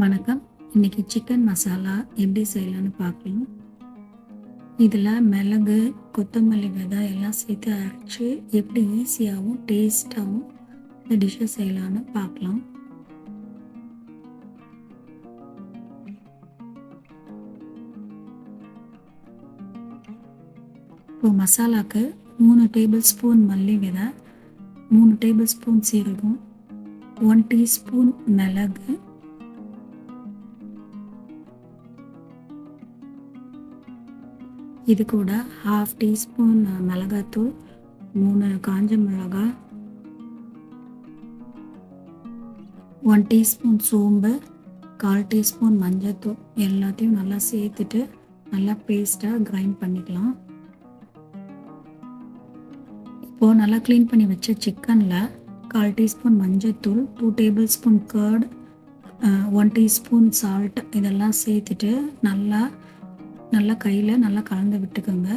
வணக்கம். இன்னைக்கு சிக்கன் மசாலா எப்படி செய்யலாம்னு பார்க்கலாம். இதில் மிளகு கொத்தமல்லி விதை எல்லாம் சேர்த்து அரைச்சி எப்படி ஈஸியாகவும் டேஸ்ட்டாகவும் இந்த டிஷ்ஷை செய்யலான்னு பார்க்கலாம். இப்போ மசாலாக்கு மூணு டேபிள் ஸ்பூன் மல்லி விதை மூணு டேபிள் ஸ்பூன் சீரகம் ஒன் டீஸ்பூன் மிளகு இது கூட ஹாஃப் டீஸ்பூன் மிளகாத்தூள் மூணு காஞ்ச மிளகாய் ஒன் டீஸ்பூன் சோம்பு கால் டீஸ்பூன் மஞ்சத்தூள் எல்லாத்தையும் நல்லா சேர்த்துட்டு நல்லா பேஸ்ட்டாக கிரைண்ட் பண்ணிக்கலாம். இப்போது நல்லா க்ளீன் பண்ணி வச்ச சிக்கனில் கால் டீஸ்பூன் மஞ்சத்தூள் two table spoon curd one teaspoon salt இதெல்லாம் சேர்த்துட்டு நல்லா நல்லா கையில் நல்லா கலந்து விட்டுக்கோங்க.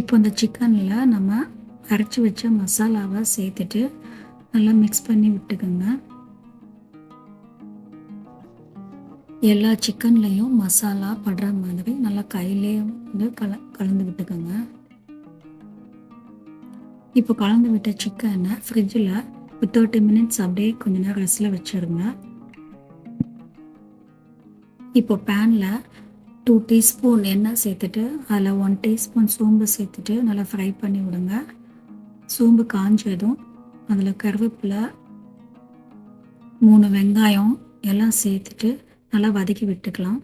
இப்போ இந்த சிக்கனில் நம்ம அரைச்சி வச்ச மசாலாவை சேர்த்துட்டு நல்லா மிக்ஸ் பண்ணி விட்டுக்கோங்க. எல்லா சிக்கன்லேயும் மசாலா படுற மாதிரி நல்லா கையிலே வந்து கல கலந்து விட்டுக்கோங்க. இப்போ கலந்து விட்ட சிக்கனை ஃப்ரிட்ஜில் ஒரு தேர்ட்டி மினிட்ஸ் அப்படியே கொஞ்ச நேரம் ரெஸ்டில் வச்சுருங்க. இப்போ பேனில் டூ டீஸ்பூன் எண்ணெய் சேர்த்துட்டு அதில் ஒன் டீஸ்பூன் சோம்பு சேர்த்துட்டு நல்லா ஃப்ரை பண்ணி விடுங்க. சோம்பு காஞ்சதும் அதில் கருவேப்பிலை மூணு வெங்காயம் எல்லாம் சேர்த்துட்டு நல்லா வதக்கி விட்டுக்கலாம்.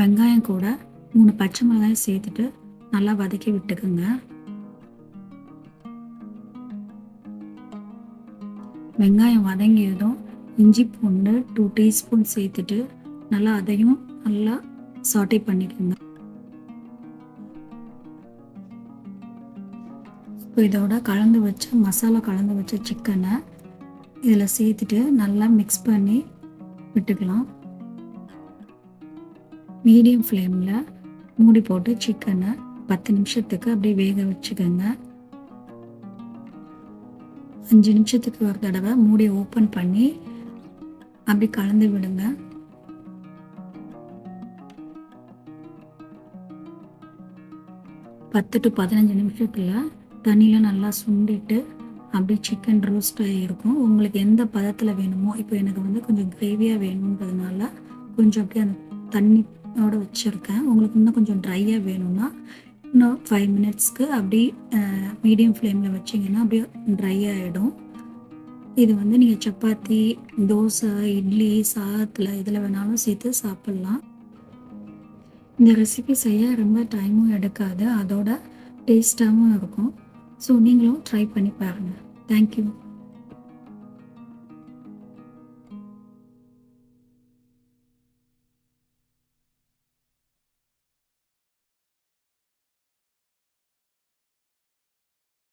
வெங்காயம் கூட மூணு பச்சை மிளகாயும் சேர்த்துட்டு நல்லா வதக்கி விட்டுக்குங்க. வெங்காயம் வதங்கியதும் இஞ்சி பூண்டு டூ டீஸ்பூன் சேர்த்துட்டு நல்லா அதையும் நல்லா சாட்டை பண்ணிக்கோங்க. இப்போ இதோட கலந்து வச்ச மசாலா கலந்து வச்ச சிக்கனை இதில் சேர்த்துட்டு நல்லா மிக்ஸ் பண்ணி விட்டுக்கலாம். மீடியம் ஃப்ளேமில் மூடி போட்டு சிக்கனை பத்து நிமிஷத்துக்கு அப்படியே வேக வச்சுக்கோங்க. அஞ்சு நிமிஷத்துக்கு ஒரு தடவை மூடி ஓப்பன் பண்ணி அப்படி கலந்து விடுங்க. பத்து டு பதினஞ்சு நிமிஷத்தில் தண்ணியில் நல்லா சுண்டிட்டு அப்படியே சிக்கன் ரோஸ்ட் ஆகிருக்கும் உங்களுக்கு எந்த பதத்தில் வேணுமோ இப்போ எனக்கு வந்து கொஞ்சம் கிரேவியாக வேணுன்றதுனால கொஞ்சம் அப்படியே அந்த தண்ணியோடு வச்சுருக்கேன். உங்களுக்கு இன்னும் கொஞ்சம் ட்ரையாக வேணும்னா இன்னும் ஃபைவ் மினிட்ஸ்க்கு அப்படி மீடியம் ஃப்ளேமில் வச்சிங்கன்னா அப்படியே ட்ரை ஆகிடும் இது வந்து நீங்கள் சப்பாத்தி தோசை இட்லி சாதத்தில் இதில் வேணாலும் சேர்த்து சாப்பிட்லாம். இந்த ரெசிபி செய்ய ரொம்ப டைமும் எடுக்காது அதோட டேஸ்ட்டாகவும் இருக்கும். ஸோ நீங்களும் ட்ரை பண்ணி பாருங்கள் தேங்க்யூ